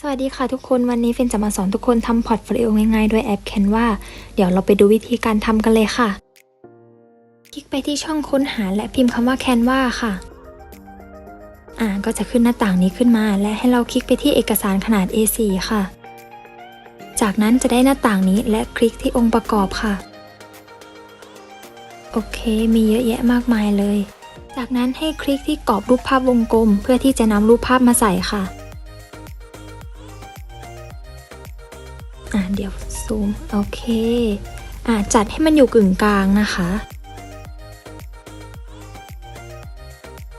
สวัสดีค่ะทุกคนวันนี้เฟนจะมาสอนทุกคนทำพอร์ตโฟลิโอง่ายๆ ด้วยแอป Canva เดี๋ยวเราไปดูวิธีการทำกันเลยค่ะ คลิกไปที่ช่องค้นหาและพิมพ์คำว่า Canva ค่ะ อ่าก็จะขึ้นหน้าต่างนี้ขึ้นมา และให้เราคลิกไปที่เอกสารขนาด A4 ค่ะ จากนั้นจะได้หน้าต่างนี้และคลิกที่องค์ประกอบค่ะ โอเค มีเยอะแยะมากมายเลย จากนั้นให้คลิกที่กรอบรูปภาพวงกลม เพื่อที่จะนำรูปภาพมาใส่ค่ะ เดี๋ยวซูม โอเค อ่าจัดให้มันอยู่กึ่งกลางนะคะ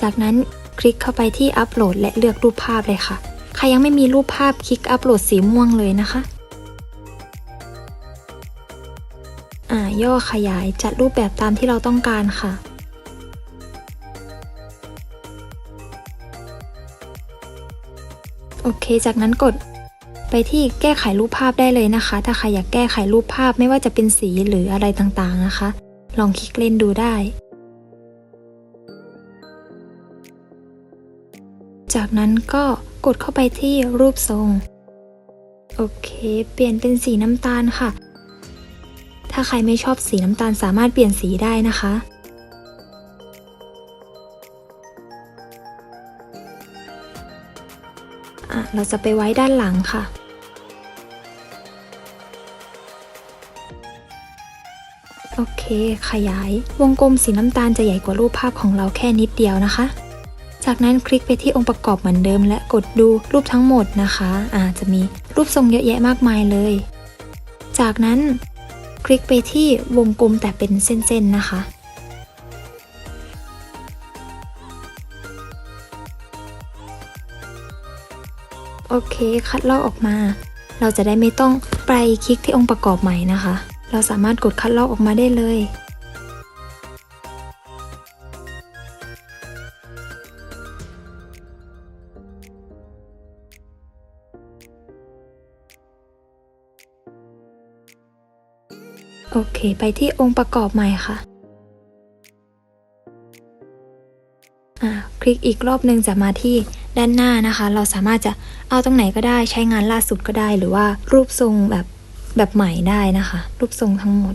จากนั้นคลิกเข้าไปที่อัปโหลดและเลือกรูปภาพเลยค่ะ ใครยังไม่มีรูปภาพคลิกอัปโหลดสีม่วงเลยนะคะ อ่าย่อขยายจัดรูปแบบตามที่เราต้องการค่ะโอเค จากนั้นกด ไปที่แก้ไขรูปภาพได้เลยนะคะ ถ้าใครอยากแก้ไขรูปภาพไม่ว่าจะเป็นสีหรืออะไรต่างๆนะคะ ลองคลิกเล่นดูได้ จากนั้นก็กดเข้าไปที่รูปทรง โอเค เปลี่ยนเป็นสีน้ำตาลค่ะ ถ้าใครไม่ชอบสีน้ำตาลสามารถเปลี่ยนสีได้นะคะอะเราจะไปไว้ด้านหลังค่ะ ขยาย วงกลมสีน้ำตาลจะใหญ่กว่ารูปภาพของเราแค่นิดเดียวนะคะ จากนั้นคลิกไปที่องค์ประกอบเหมือนเดิม และกดดูรูปทั้งหมดนะคะอาจจะมีรูปทรงเยอะแยะมากมายเลย จากนั้นคลิกไปที่วงกลมแต่เป็นเส้นๆนะคะโอเค คัดลอกออกมา เราจะได้ไม่ต้องไปคลิกที่องค์ประกอบใหม่นะคะ เราสามารถกดคัดลอกออกมาได้เลย โอเค ไปที่องค์ประกอบใหม่ค่ะอ่าคลิกอีกรอบหนึ่งจะมาที่ด้านหน้านะคะ เราสามารถจะเอาตรงไหนก็ได้ใช้งานล่าสุดก็ได้ หรือว่ารูปทรงแบบ แบบใหม่ได้นะคะ รูปทรงทั้งหมด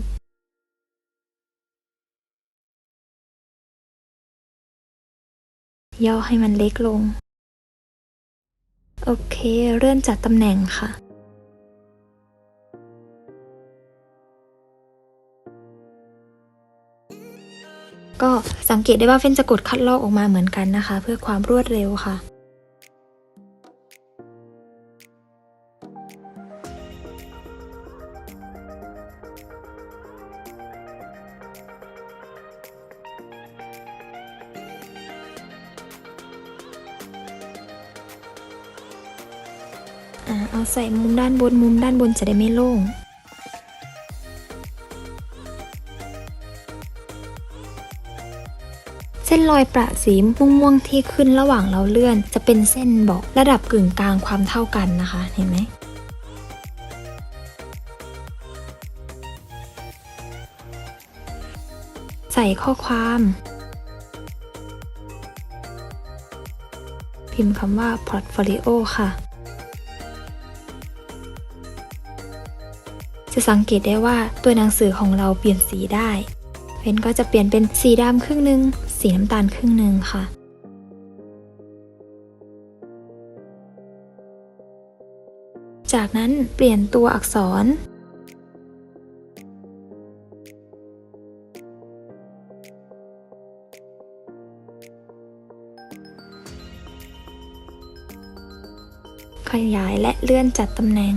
ย่อให้มันเล็กลง โอเค เลื่อนจัดตำแหน่งค่ะ ก็สังเกตได้ว่าเฟ้นจะกดคัดลอกออกมาเหมือนกันนะคะ เพื่อความรวดเร็วค่ะ เอาใส่มุมด้านบนมุมด้านบนจะได้ไม่โล่ง เส้นรอยประสีม่วงๆที่ขึ้นระหว่างเราเลื่อน จะเป็นเส้นบอกระดับกึ่งกลางความเท่ากันนะคะ เห็นไหมใส่ข้อความ พิมพ์คำว่า portfolio ค่ะ จะสังเกตได้ว่าตัวหนังสือของเราเปลี่ยนสีได้เพนก็จะเปลี่ยนเป็นสีดำครึ่งหนึ่งสีน้ำตาลครึ่งหนึ่งค่ะ จากนั้นเปลี่ยนตัวอักษร ขยายและเลื่อนจัดตำแหน่ง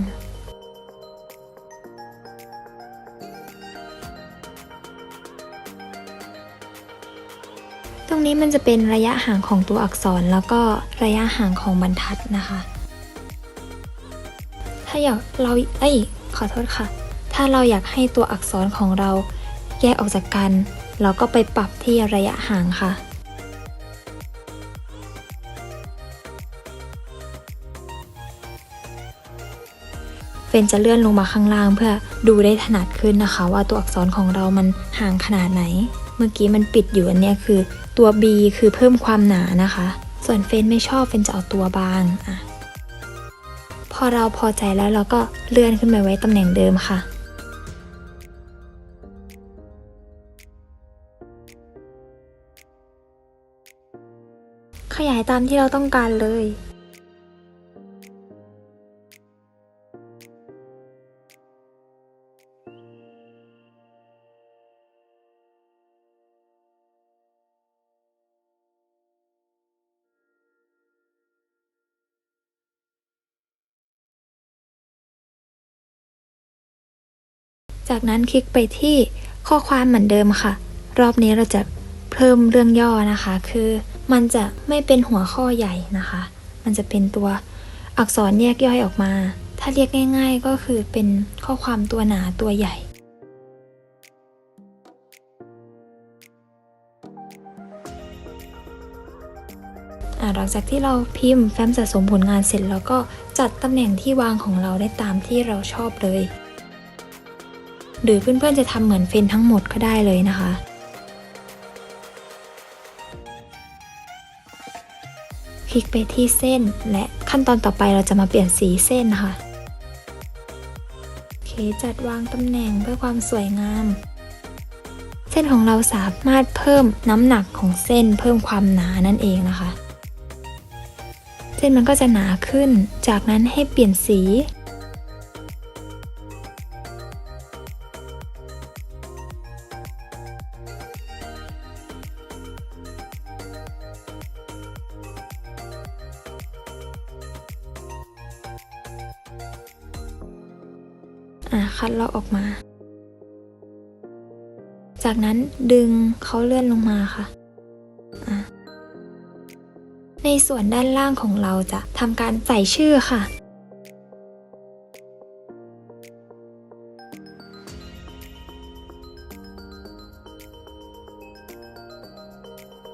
นี้มันจะเป็นระยะห่างของตัวอักษร แล้วก็ระยะห่างของบรรทัดนะคะ ถ้าอยากเราเอ้ยขอโทษค่ะ ถ้าเราอยากให้ตัวอักษรของเราแยกออกจากกัน เราก็ไปปรับที่ระยะห่างค่ะเฟนจะเลื่อนลงมาข้างล่างเพื่อดูได้ถนัดขึ้นนะคะ ว่าตัวอักษรของเรามันห่างขนาดไหน เมื่อกี้มันปิดอยู่อันนี้คือ ตัว B คือเพิ่มความหนานะคะ ส่วนเฟนไม่ชอบเฟนจะเอาตัวบางอะพอเราพอใจแล้วเราก็เลื่อนขึ้นไปไว้ตำแหน่งเดิมค่ะ ขยายตามที่เราต้องการเลย จากนั้นคลิกไปที่ข้อความเหมือนเดิมค่ะ รอบนี้เราจะเพิ่มเรื่องย่อนะคะ คือมันจะไม่เป็นหัวข้อใหญ่นะคะ มันจะเป็นตัวอักษรแยกย่อยออกมา ถ้าเรียกง่าย ๆ ก็คือเป็นข้อความตัวหนาตัวใหญ่หลังจากที่เราพิมพ์แฟ้มสะสมผลงานเสร็จแล้วก็จัดตำแหน่งที่วางของเราได้ตามที่เราชอบเลย หรือเพื่อนๆจะทำเหมือนเฟนทั้งหมดก็ได้เลยนะคะคลิกไปที่เส้นและขั้นตอนต่อไปเราจะมาเปลี่ยนสีเส้นค่ะโอเคจัดวางตำแหน่งเพื่อความสวยงาม เส้นของเราสามารถเพิ่มน้ำหนักของเส้นเพิ่มความหนานั่นเองนะคะ เส้นมันก็จะหนาขึ้น จากนั้นให้เปลี่ยนสี อะคัดลอกออกมา จากนั้นดึงเขาเลื่อนลงมาค่ะ ในส่วนด้านล่างของเราจะทำการใส่ชื่อค่ะ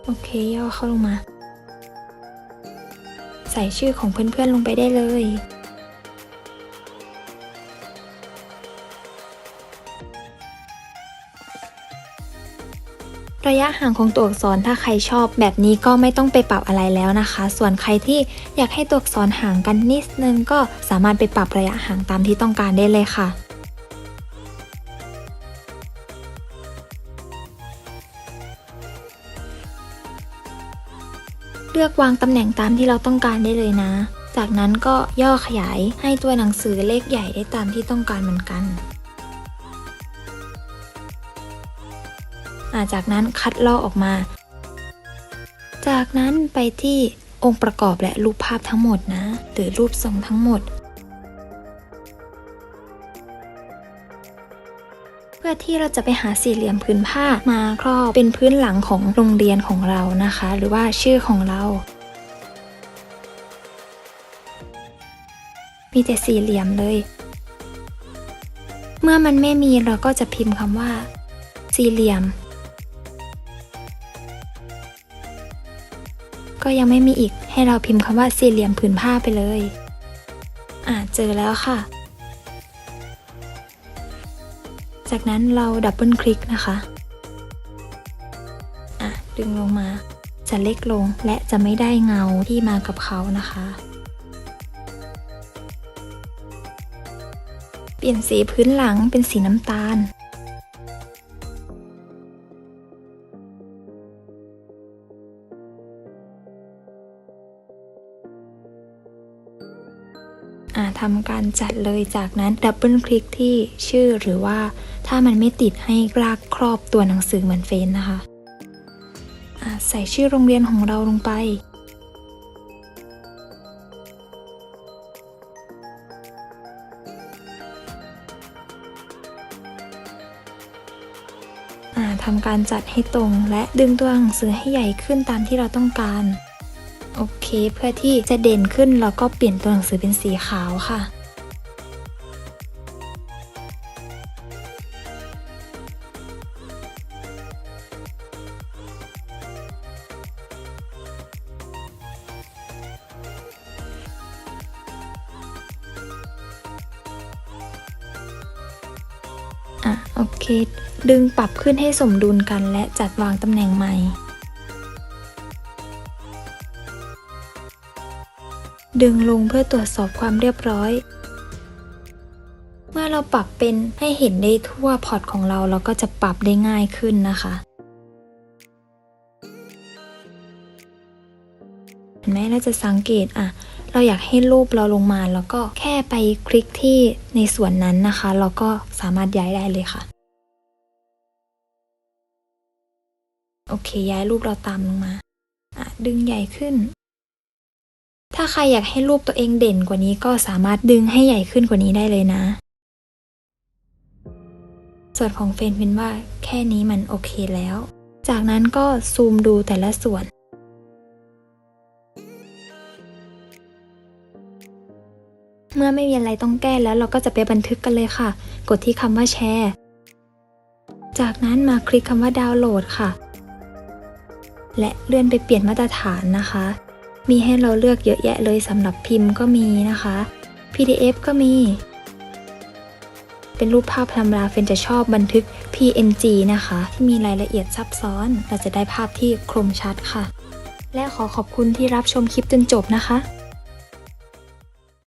โอเคย่อเข้าลงมา ใส่ชื่อของเพื่อนๆลงไปได้เลย ระยะห่างของตัวอักษรถ้าใครชอบแบบนี้ก็ไม่ต้องไปปรับอะไรแล้วนะคะ ส่วนใครที่อยากให้ตัวอักษรห่างกันนิดนึงก็สามารถไปปรับระยะห่างตามที่ต้องการได้เลยค่ะเลือกวางตำแหน่งตามที่เราต้องการได้เลยนะ จากนั้นก็ย่อขยายให้ตัวหนังสือเลขใหญ่ได้ตามที่ต้องการเหมือนกัน จากนั้นคัดลอกออกมา จากนั้นไปที่องค์ประกอบและรูปภาพทั้งหมดนะ หรือรูปทรงทั้งหมด เพื่อที่เราจะไปหาสี่เหลี่ยมพื้นผ้ามาครอบเป็นพื้นหลังของโรงเรียนของเรานะคะ หรือว่าชื่อของเรา มีแต่สี่เหลี่ยมเลย เมื่อมันไม่มีเราก็จะพิมพ์คำว่า สี่เหลี่ยม ก็ยังไม่มีอีก ให้เราพิมพ์คำว่าสี่เหลี่ยมผืนผ้าไปเลย อ่าเจอแล้วค่ะ จากนั้นเราดับเบิลคลิกนะคะอะดึงลงมา จะเล็กลงและจะไม่ได้เงาที่มากับเขานะคะ เปลี่ยนสีพื้นหลังเป็นสีน้ำตาล ทำการจัดเลยจากนั้นดับเบิลคลิกที่ชื่อหรือว่าถ้ามันไม่ติดให้ลากครอบตัวหนังสือเหมือนเฟนนะคะใส่ชื่อโรงเรียนของเราลงไปทำการจัดให้ตรงและดึงตัวหนังสือให้ใหญ่ขึ้นตามที่เราต้องการ เคเพื่อที่จะเด่นขึ้นเราก็เปลี่ยนตัวหนังสือเป็นสีขาวค่ะอะโอเค ดึงปรับขึ้นให้สมดุลกันและจัดวางตำแหน่งใหม่ ดึงลงเพื่อตรวจสอบความเรียบร้อย เมื่อเราปรับเป็นให้เห็นได้ทั่วพอร์ตของเราเราก็จะปรับได้ง่ายขึ้นนะคะเห็นไหมเราจะสังเกตอะเราอยากให้รูปเราลงมาแล้วก็แค่ไปคลิกที่ในส่วนนั้นนะคะ เราก็สามารถย้ายได้เลยค่ะ โอเค ย้ายรูปเราตามลงมา อะ ดึงใหญ่ขึ้น ถ้าใครอยากให้รูปตัวเองเด่นกว่านี้ก็สามารถดึงให้ใหญ่ขึ้นกว่านี้ได้เลยนะ ส่วนของเฟนเป็นว่าแค่นี้มันโอเคแล้ว จากนั้นก็ซูมดูแต่ละส่วนเมื่อไม่มีอะไรต้องแก้แล้วเราก็จะไปบันทึกกันเลยค่ะ กดที่คำว่าแชร์ จากนั้นมาคลิกคำว่าดาวน์โหลดค่ะ และเลื่อนไปเปลี่ยนมาตรฐานนะคะ มีให้เราเลือกเยอะแยะเลยสำหรับพิมพ์ก็มีนะคะ PDF ก็มี เป็นรูปภาพธรรมดาเฟนจะชอบบันทึก PNG นะคะ ที่มีรายละเอียดซับซ้อน เราจะได้ภาพที่คมชัดค่ะ และขอขอบคุณที่รับชมคลิปจนจบนะคะ